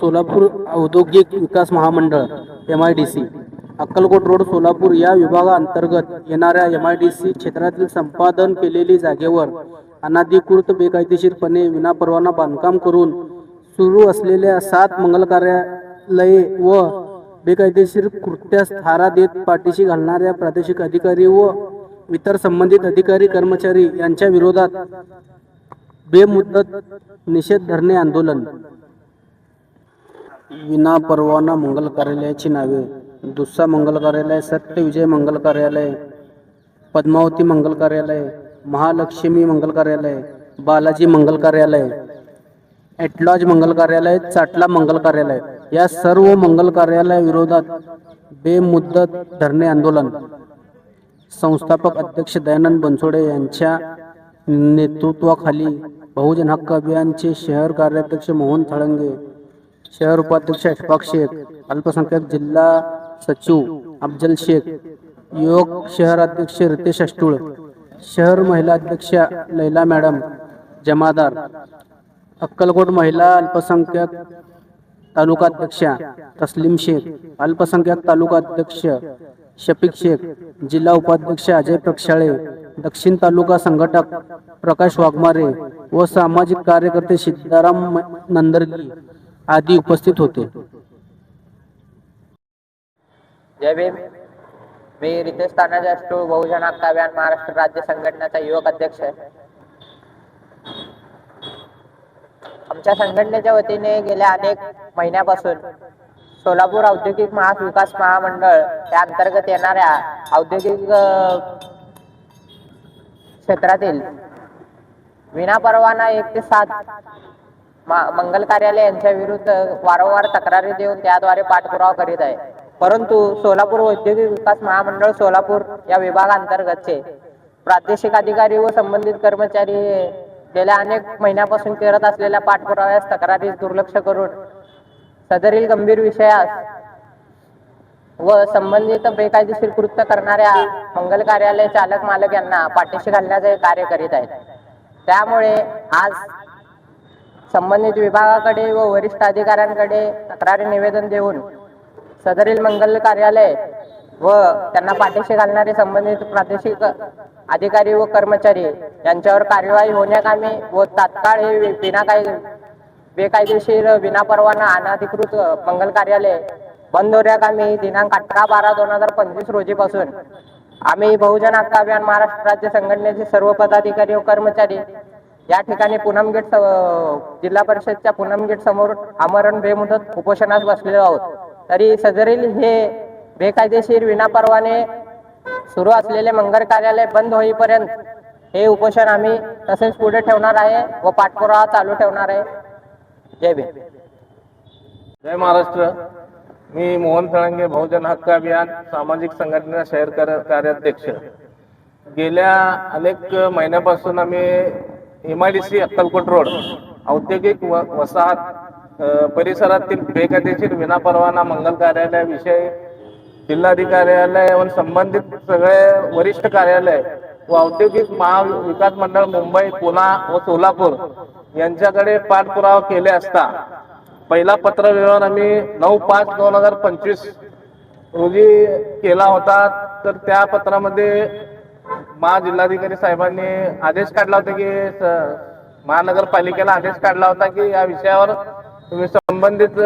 सोलापूर औद्योगिक विकास महामंडळ M I D C Akkalkot road Solapur या विभागाअंतर्गत येणाऱ्या एम आय डी सी क्षेत्रातील संपादन केलेली जागेवर अनाधिकृत बेकायदेशीरपणे विनापरवाना बांधकाम करून सुरू असलेल्या सात मंगल कार्यालये व बेकायदेशीर कृत्यास थारा देत पाठीशी घालणाऱ्या प्रादेशिक अधिकारी व इतर संबंधित अधिकारी कर्मचारी यांच्या विरोधात बेमुदत निषेध धरणे आंदोलन. विना परवाना मंगल कार्यालयाची नावे. दुसरा मंगल कार्यालय सत्यविजय मंगल कार्यालय पद्मावती मंगल कार्यालय महालक्ष्मी मंगल कार्यालय बालाजी मंगल कार्यालय एटलॉज मंगल कार्यालय चाटला मंगल कार्यालय. या सर्व मंगल कार्यालयाविरोधात बेमुदत धरणे आंदोलन. संस्थापक अध्यक्ष दयानंद बनसोडे यांच्या नेतृत्वाखाली बहुजन हक्क अभियानचे शहर कार्याध्यक्ष मोहन थळंगे शहर उपाध्यक्ष अशफाक शेख अल्पसंख्याक जिल्हा सचिव अफजल शेख योग शहर अध्यक्ष रितेश अष्टुळ शहर महिला अध्यक्ष लैला मॅडम जमादार अक्कलकोट महिला अल्पसंख्याक तालुका अध्यक्षा तस्लीम शेख अल्पसंख्याक तालुका अध्यक्ष शफीक शेख जिल्हा उपाध्यक्ष अजय प्रक्षाळे दक्षिण तालुका संघटक प्रकाश वाघमारे व सामाजिक कार्यकर्ते सिद्धाराम नंदरगी आदी उपस्थित होते. जय भीम मी रितेश तानाजी अष्टू बहुजन हक्क अभियान महाराष्ट्र राज्य संघटनेचा युवक अध्यक्ष. आहे आमच्या संघटनेच्या वतीने गेल्या अनेक महिन्यापासून सोलापूर औद्योगिक महाविकास महामंडळ या अंतर्गत येणाऱ्या औद्योगिक क्षेत्रातील क्षेत्रातील विनापरवाना एक ते सात मंगल कार्यालय यांच्या विरुद्ध वारंवार तक्रारी देऊन त्याद्वारे पाठपुरावा करीत आहे. परंतु सोलापूर औद्योगिक विकास महामंडळ सोलापूर या विभागांतर्गतचे प्रादेशिक अधिकारी व संबंधित कर्मचारी हे गेल्या अनेक महिन्यापासून करत असलेल्या पाठपुराव्यास तक्रारीस दुर्लक्ष करून सदरील गंभीर विषयास व संबंधित बेकायदेशीर कृत्य करणाऱ्या मंगल कार्यालय चालक मालक यांना पाठीशी घालण्याचे कार्य करीत आहेत. त्यामुळे आज संबंधित विभागाकडे व वरिष्ठ अधिकाऱ्यांकडे तक्रारी निवेदन देऊन सदरील मंगल कार्यालय व त्यांना पाठीशी घालणारे संबंधित प्रादेशिक अधिकारी व कर्मचारी यांच्यावर कार्यवाही होण्याकामी व तात्काळ हे विना काही बेकायदेशीर विनापरवाना अनाधिकृत मंगल कार्यालय बंद होण्याकामी दिनांक अठरा बारा दोन हजार पंचवीस रोजीपासून आम्ही बहुजन हक्क अभियान महाराष्ट्र राज्य संघटनेचे सर्व पदाधिकारी व कर्मचारी या ठिकाणी पूनम गेट जिल्हा परिषदच्या पूनम गेट समोर आमरण बेमुदत उपोषणास बसलेलो आहोत. तरी सजरील हे बेकायदेशीर विनापरवाने सुरू असलेले मंगल कार्यालय बंद होईपर्यंत हे उपोषण आम्ही तसेच पुढे ठेवणार आहे व पाठपुरावा चालू ठेवणार आहे. जय भीम. जय महाराष्ट्र. मी मोहन तळंगे बहुजन हक्क अभियान सामाजिक संघटना शहर कार्याध्यक्ष. गेल्या अनेक महिन्यापासून आम्ही M I D C Akkalkot road. औद्योगिक व वसाहत परिसरातील बेकायदेशीर विनापरवाना मंगल कार्यालयाविषयी जिल्हाधिकार्यालय व संबंधित सगळे वरिष्ठ कार्यालय व औद्योगिक महाविकास मंडळ मुंबई पुणा व सोलापूर यांच्याकडे पाठपुरावा केले असता पहिला पत्र व्यवहार आम्ही नऊ पाच दोन हजार पंचवीस रोजी केला होता. तर त्या पत्रामध्ये महाजिल्हाधिकारी साहेबांनी आदेश काढला होता की महानगरपालिकेला आदेश काढला होता की या विषयावर तुम्ही संबंधित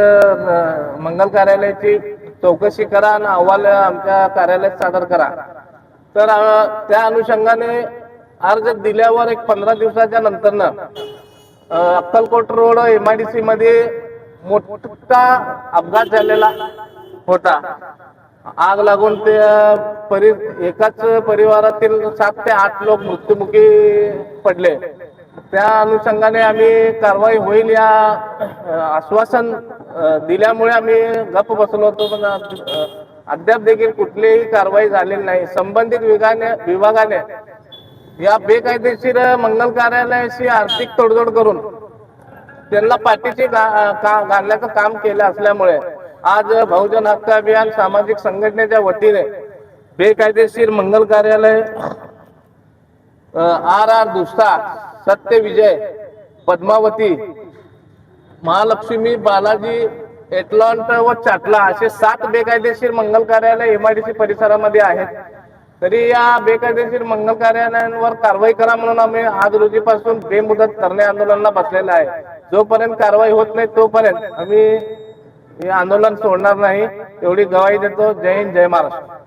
मंगल कार्यालयाची चौकशी करा आणि अहवाल आमच्या कार्यालयात सादर करा. तर त्या अनुषंगाने अर्ज दिल्यावर एक पंधरा दिवसाच्या नंतरनं Akkalkot road M I D C मध्ये मोठा अपघात झालेला होता. आग लागून ते परि एकाच परिवारातील सात ते आठ लोक मृत्युमुखी पडले. त्या अनुषंगाने आम्ही कारवाई होईल या आश्वासन दिल्यामुळे आम्ही गप्प बसलो होतो पण अद्याप देखील कुठलीही कारवाई झालेली नाही. संबंधित विभागाने विभागाने या बेकायदेशीर मंगल कार्यालयाशी आर्थिक तोडजोड करून त्यांना पाठीशी गा- घालण्याचं काम केलं असल्यामुळे आज बहुजन हक्क अभियान सामाजिक संघटनेच्या वतीने बेकायदेशीर मंगल कार्यालय आर आर दुस्ता सत्य विजय पद्मावती महालक्ष्मी बालाजी एटलॉन्ट व चाटला असे सात बेकायदेशीर मंगल कार्यालय एमआयडीसी परिसरामध्ये आहेत. तरी या बेकायदेशीर मंगल कार्यालयांवर कारवाई करा म्हणून आम्ही आज रोजीपासून बेमुदत करणे आंदोलनाला बसलेला आहे. जोपर्यंत कारवाई होत नाही तोपर्यंत आम्ही हे आंदोलन सोडणार नाही एवढी गवाही देतो. जय हिंद जय महाराष्ट्र.